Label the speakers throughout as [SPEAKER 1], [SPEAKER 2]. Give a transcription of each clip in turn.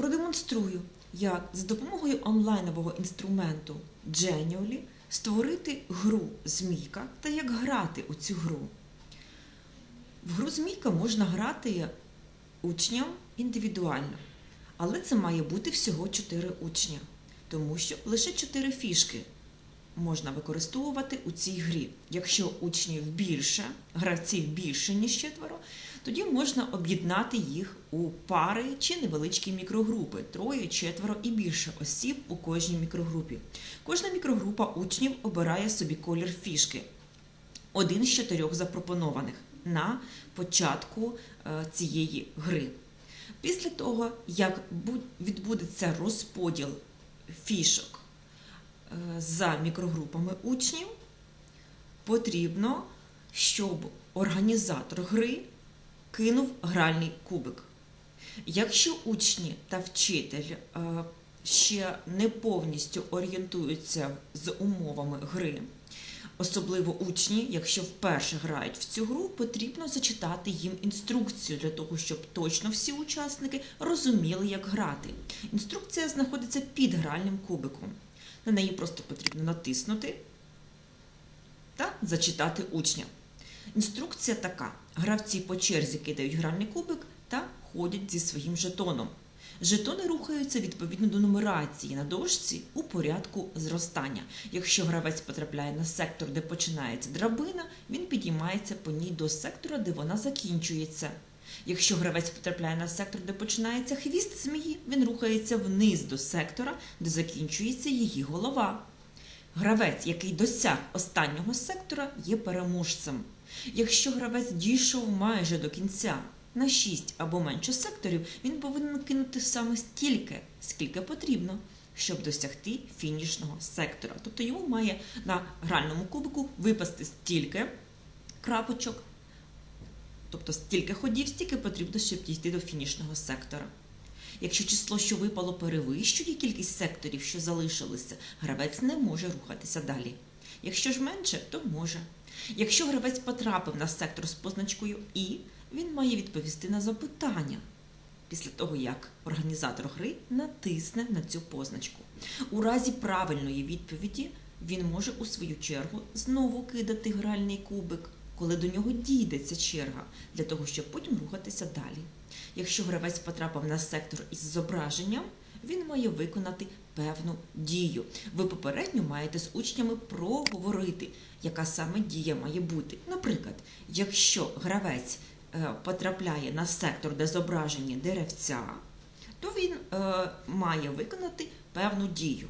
[SPEAKER 1] продемонструю, як за допомогою онлайнового інструменту Genially створити гру Змійка та як грати у цю гру. В гру Змійка можна грати учням індивідуально, але це має бути всього 4 учня, тому що лише 4 фішки можна використовувати у цій грі. Якщо учнів більше, гравців більше, ніж четверо, тоді можна об'єднати їх у пари чи невеличкі мікрогрупи, троє, четверо і більше осіб у кожній мікрогрупі. Кожна мікрогрупа учнів обирає собі колір фішки. Один з чотирьох запропонованих на початку е, цієї гри. Після того, як відбудеться розподіл фішок е, за мікрогрупами учнів, потрібно, щоб організатор гри кинув гральний кубик. Якщо учні та вчитель е, ще не повністю орієнтуються з умовами гри, особливо учні, якщо вперше грають в цю гру, потрібно зачитати їм інструкцію для того, щоб точно всі учасники розуміли, як грати. Інструкція знаходиться під гральним кубиком. На неї просто потрібно натиснути та зачитати учня. Інструкція така: гравці по черзі кидають гральний кубик та ходять зі своїм жетоном. Жетони рухаються відповідно до нумерації на дошці у порядку зростання. Якщо гравець потрапляє на сектор, де починається драбина, він підіймається по ній до сектора, де вона закінчується. Якщо гравець потрапляє на сектор, де починається хвіст змії, він рухається вниз до сектора, де закінчується її голова. Гравець, який досяг останнього сектора, є переможцем. Якщо гравець дійшов майже до кінця на 6 або менше секторів, він повинен кинути саме стільки, скільки потрібно, щоб досягти фінішного сектора. Тобто йому має на гральному кубику випасти стільки крапочок, тобто стільки ходів, стільки потрібно, щоб дійти до фінішного сектора. Якщо число, що випало, перевищує кількість секторів, що залишилися, гравець не може рухатися далі. Якщо ж менше, то може. Якщо гравець потрапив на сектор з позначкою І, він має відповісти на запитання після того, як організатор гри натисне на цю позначку. У разі правильної відповіді він може у свою чергу знову кидати гральний кубик, коли до нього дійде ця черга, для того, щоб потім рухатися далі. Якщо гравець потрапив на сектор із зображенням, він має виконати певну дію. Ви попередньо маєте з учнями проговорити, яка саме дія має бути. Наприклад, якщо гравець е, потрапляє на сектор, де зображені деревця, то він е, має виконати певну дію.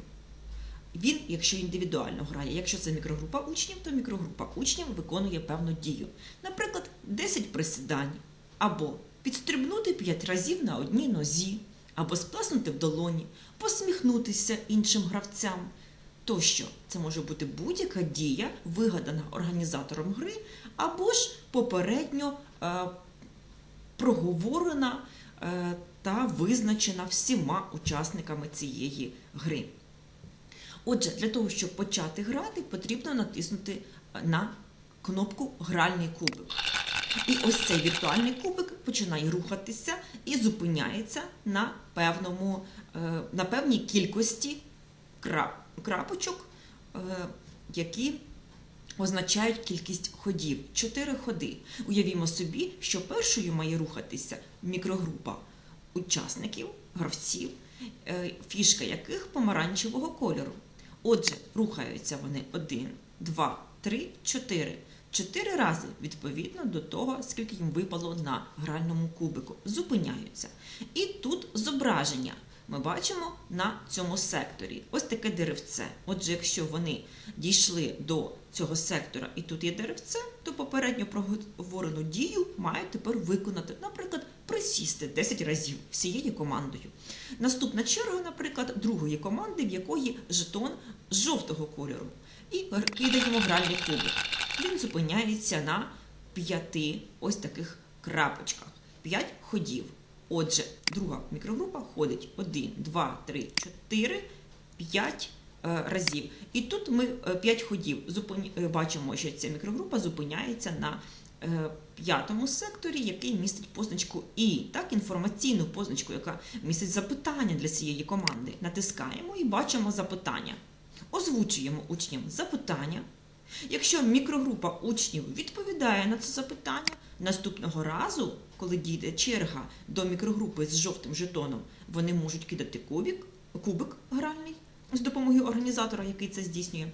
[SPEAKER 1] Він, якщо індивідуально грає, якщо це мікрогрупа учнів, то мікрогрупа учнів виконує певну дію. Наприклад, 10 присідань, або підстрибнути 5 разів на одній нозі, або сплеснути в долоні, посміхнутися іншим гравцям. Тощо це може бути будь-яка дія, вигадана організатором гри, або ж попередньо е, проговорена е, та визначена всіма учасниками цієї гри. Отже, для того, щоб почати грати, потрібно натиснути на кнопку Гральний кубик. І ось цей віртуальний кубик починає рухатися і зупиняється на, певному, е, на певній кількості крапочок, е, які означають кількість ходів. Чотири ходи. Уявімо собі, що першою має рухатися мікрогрупа учасників, гравців, е, фішка яких помаранчевого кольору. Отже, рухаються вони 1, 2, 3, 4. Чотири рази відповідно до того, скільки їм випало на гральному кубику. Зупиняються. І тут зображення ми бачимо на цьому секторі. Ось таке деревце. Отже, якщо вони дійшли до цього сектора і тут є деревце, то попередньо проговорену дію мають тепер виконати, наприклад, присісти 10 разів всією командою. Наступна черга, наприклад, другої команди, в якої жетон жовтого кольору. І кидаємо гральний кубик. Він зупиняється на п'яти ось таких крапочках. П'ять ходів. Отже, друга мікрогрупа ходить 1, 2, 3, 4, 5 е, разів. І тут ми 5 ходів зупині... е, бачимо, що ця мікрогрупа зупиняється на е, п'ятому секторі, який містить позначку І, так, інформаційну позначку, яка містить запитання для цієї команди. Натискаємо і бачимо запитання. Озвучуємо учням запитання. Якщо мікрогрупа учнів відповідає на це запитання, наступного разу, коли дійде черга до мікрогрупи з жовтим жетоном, вони можуть кидати кубик, кубик гральний з допомогою організатора, який це здійснює,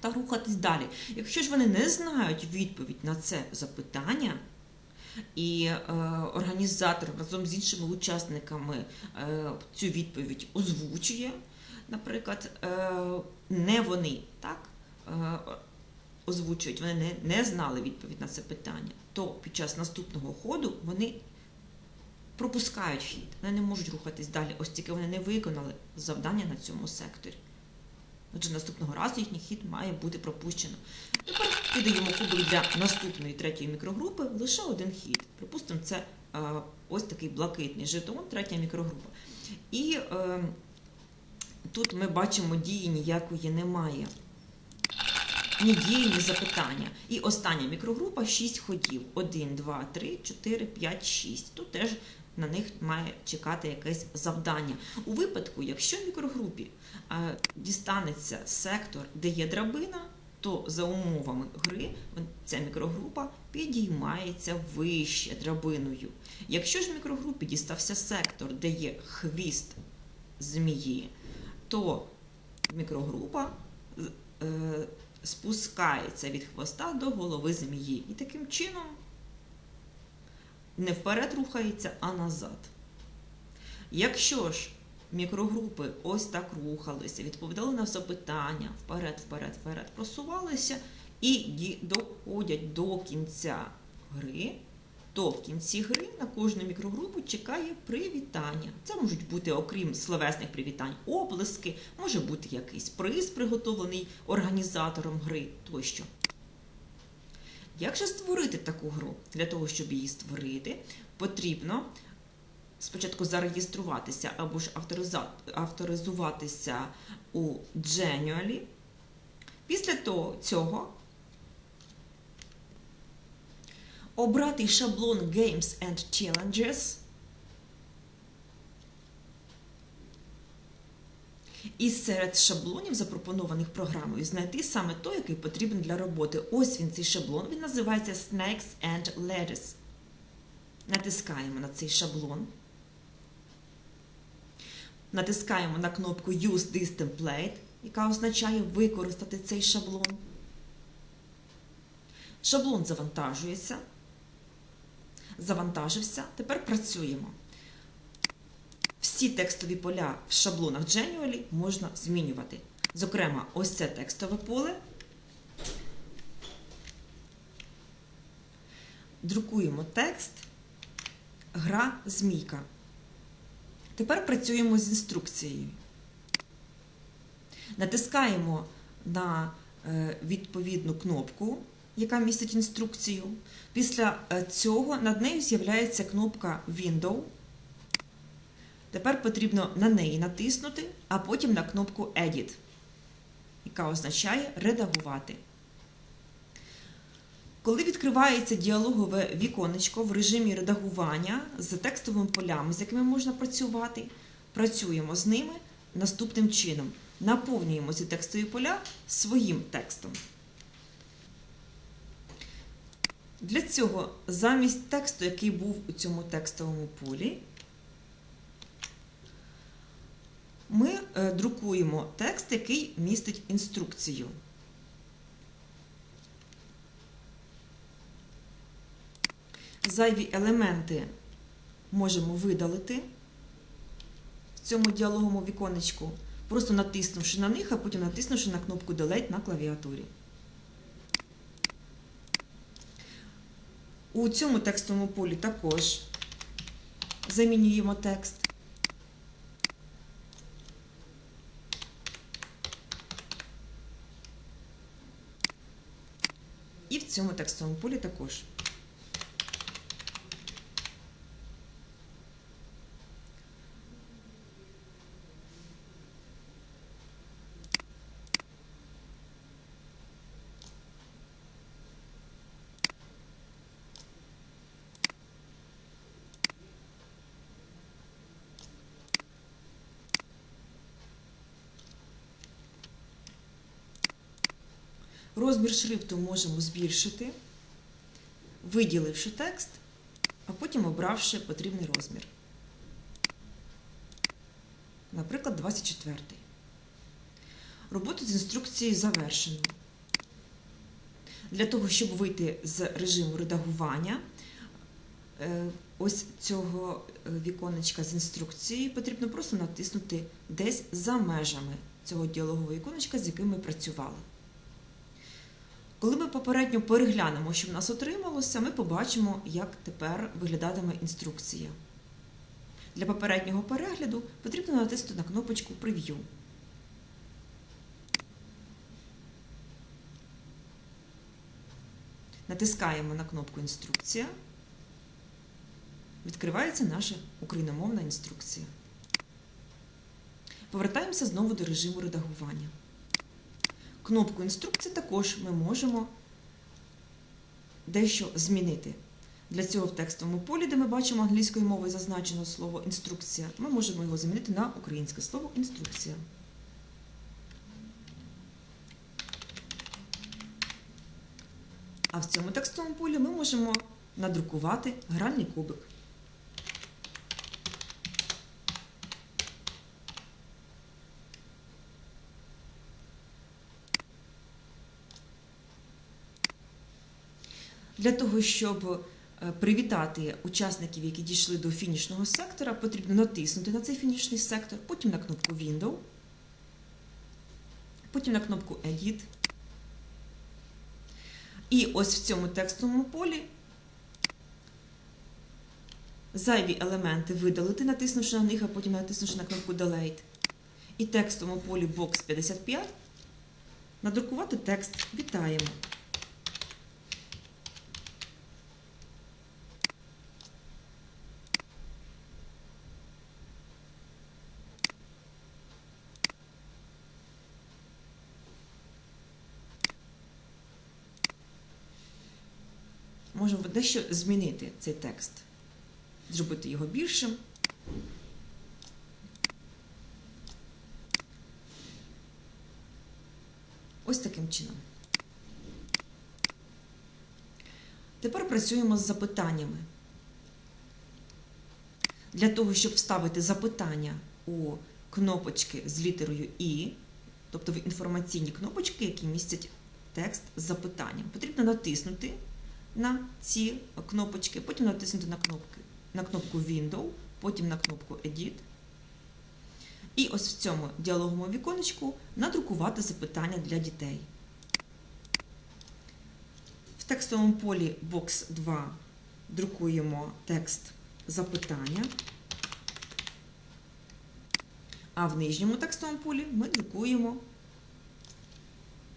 [SPEAKER 1] та рухатись далі. Якщо ж вони не знають відповідь на це запитання, і е, організатор разом з іншими учасниками е, цю відповідь озвучує, наприклад, е, не вони так е, озвучують, вони не, не знали відповідь на це питання, то під час наступного ходу вони пропускають хід, вони не можуть рухатись далі, ось тільки вони не виконали завдання на цьому секторі. Отже, наступного разу їхній хід має бути пропущено. Тепер кидаємо кубик для наступної третьої мікрогрупи лише один хід. Припустимо, це е, ось такий блакитний жетон, третя мікрогрупа. І е, тут ми бачимо дії ніякої немає. Дії, запитання. І остання мікрогрупа 6 ходів. 1, 2, 3, 4, 5, 6. Тут теж на них має чекати якесь завдання. У випадку, якщо в мікрогрупі е, дістанеться сектор, де є драбина, то за умовами гри ця мікрогрупа підіймається вище драбиною. Якщо ж в мікрогрупі дістався сектор, де є хвіст змії, то мікрогрупа е, спускається від хвоста до голови змії. І таким чином не вперед рухається, а назад. Якщо ж мікрогрупи ось так рухалися, відповідали на запитання, вперед, вперед, вперед просувалися і доходять до кінця гри, то в кінці гри на кожну мікрогрупу чекає привітання. Це можуть бути, окрім словесних привітань, оплески, може бути якийсь приз, приготовлений організатором гри тощо. Як же створити таку гру? Для того, щоб її створити, потрібно спочатку зареєструватися або ж авторизуватися у Genially. Після того, цього обрати шаблон Games and Challenges. І серед шаблонів, запропонованих програмою, знайти саме той, який потрібен для роботи. Ось він цей шаблон, він називається Snakes and Ladders. Натискаємо на цей шаблон. Натискаємо на кнопку Use this template, яка означає використати цей шаблон. Шаблон завантажується. Завантажився. Тепер працюємо. Всі текстові поля в шаблонах Genially можна змінювати. Зокрема, ось це текстове поле. Друкуємо текст, гра змійка. Тепер працюємо з інструкцією. Натискаємо на відповідну кнопку, яка містить інструкцію. Після цього над нею з'являється кнопка Window. Тепер потрібно на неї натиснути, а потім на кнопку Edit, яка означає редагувати. Коли відкривається діалогове віконечко в режимі редагування з текстовими полями, з якими можна працювати, працюємо з ними наступним чином. Наповнюємо ці текстові поля своїм текстом. Для цього замість тексту, який був у цьому текстовому полі, ми друкуємо текст, який містить інструкцію. Зайві елементи можемо видалити в цьому діалоговому віконечку, просто натиснувши на них, а потім натиснувши на кнопку Delete на клавіатурі. У цьому текстовому полі також замінюємо текст. І в цьому текстовому полі також. Розмір шрифту можемо збільшити, виділивши текст, а потім обравши потрібний розмір. Наприклад, 24. Роботу з інструкцією завершено. Для того, щоб вийти з режиму редагування, е, ось цього е, віконечка з інструкцією потрібно просто натиснути десь за межами цього діалогового віконечка, з яким ми працювали. Коли ми попередньо переглянемо, що в нас отрималося, ми побачимо, як тепер виглядатиме інструкція. Для попереднього перегляду потрібно натиснути на кнопочку Прев'ю. Натискаємо на кнопку Інструкція. Відкривається наша україномовна інструкція. Повертаємося знову до режиму редагування. Кнопку інструкції також ми можемо дещо змінити. Для цього в текстовому полі, де ми бачимо англійською мовою зазначено слово інструкція, ми можемо його замінити на українське слово інструкція. А в цьому текстовому полі ми можемо надрукувати гральний кубик. Для того, щоб е, привітати учасників, які дійшли до фінішного сектора, потрібно натиснути на цей фінішний сектор, потім на кнопку Window, потім на кнопку Edit. І ось в цьому текстовому полі зайві елементи видалити, натиснувши на них, а потім натиснувши на кнопку Delete. І текстовому полі Box 55 надрукувати текст Вітаємо. Можемо дещо змінити цей текст, зробити його більшим. Ось таким чином. Тепер працюємо з запитаннями. Для того, щоб вставити запитання у кнопочки з літерою І, тобто в інформаційні кнопочки, які містять текст з запитанням, потрібно натиснути на ці кнопочки, потім натиснути на, кнопки, на кнопку Window, потім на кнопку Edit. І ось в цьому діалоговому віконечку надрукувати запитання для дітей. В текстовому полі Box 2 друкуємо текст запитання. А в нижньому текстовому полі ми друкуємо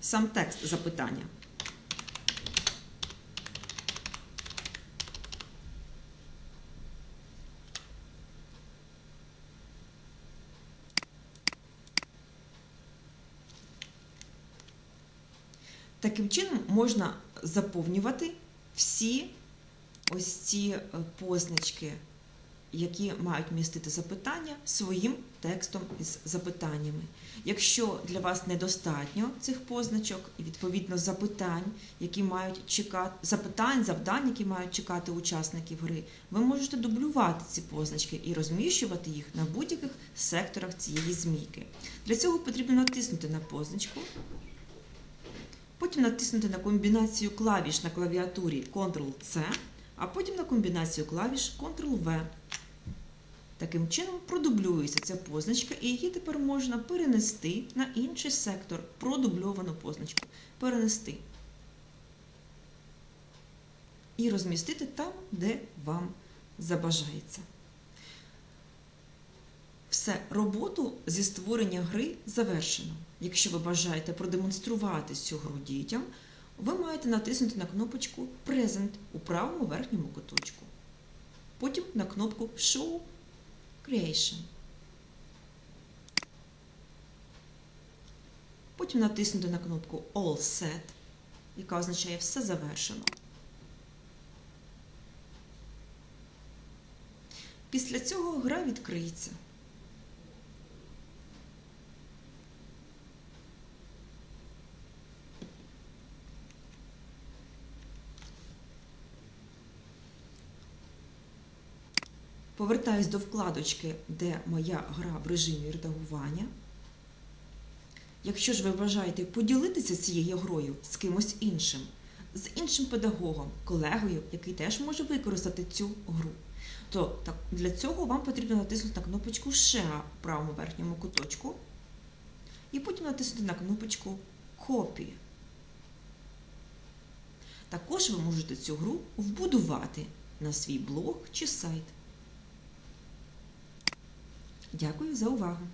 [SPEAKER 1] сам текст запитання. Таким чином можна заповнювати всі ось ці е, позначки, які мають містити запитання своїм текстом із запитаннями. Якщо для вас недостатньо цих позначок і відповідно запитань, які мають чекати, запитань, завдань, які мають чекати учасників гри, ви можете дублювати ці позначки і розміщувати їх на будь-яких секторах цієї змійки. Для цього потрібно натиснути на позначку. Потім натиснути на комбінацію клавіш на клавіатурі Ctrl-C, а потім на комбінацію клавіш Ctrl-V. Таким чином продублюється ця позначка, і її тепер можна перенести на інший сектор, продубльовану позначку. Перенести. І розмістити там, де вам забажається. Все, роботу зі створення гри завершено. Якщо ви бажаєте продемонструвати цю гру дітям, ви маєте натиснути на кнопочку Present у правому верхньому куточку. Потім на кнопку Show Creation. Потім натиснути на кнопку All Set, яка означає все завершено. Після цього гра відкриється. Повертаюсь до вкладочки, де моя гра в режимі редагування. Якщо ж ви бажаєте поділитися цією грою з кимось іншим, з іншим педагогом, колегою, який теж може використати цю гру, то так, для цього вам потрібно натиснути на кнопочку Share у правому верхньому куточку і потім натиснути на кнопочку Copy. Також ви можете цю гру вбудувати на свій блог чи сайт. Дякую за увагу!